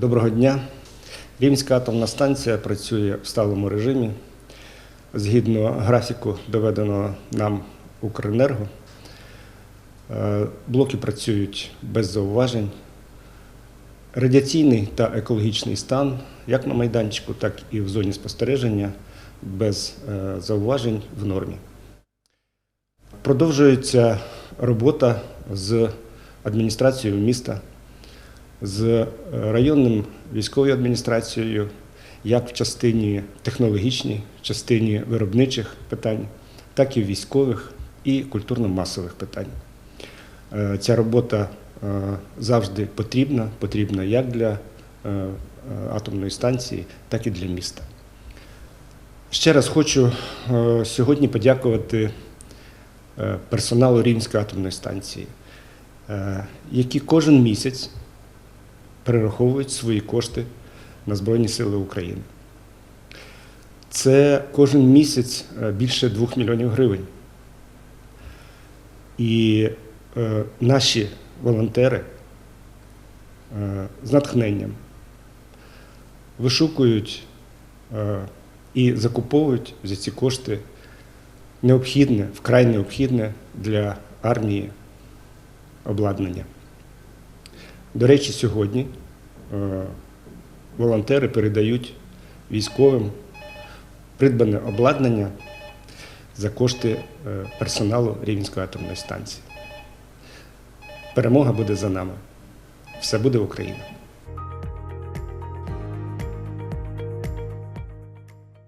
Доброго дня. Рівнська атомна станція працює в сталому режимі. Згідно графіку, доведеного нам Укренерго, Е, блоки працюють без зауважень. Радіаційний та екологічний стан як на майданчику, так і в зоні спостереження без е, зауважень в нормі. Продовжується робота з адміністрацією міста, з е, районним військовою адміністрацією, як в частині технологічній, в частині виробничих питань, так і військових і культурно-масових питань. Е, Ця робота е, завжди потрібна, потрібна як для атомної станції, так і для міста. Ще раз хочу сьогодні подякувати персоналу Рівнської атомної станції, які кожен місяць перераховують свої кошти на Збройні Сили України. Це кожен місяць е, більше 2 мільйонів гривень. І е, наші волонтери е, з натхненням вишукують е, і закуповують за ці кошти необхідне, вкрай необхідне для армії обладнання. До речі, сьогодні е, волонтери передають військовим придбане обладнання за кошти е, персоналу Рівненської атомної станції. Перемога буде за нами. Все буде Україна.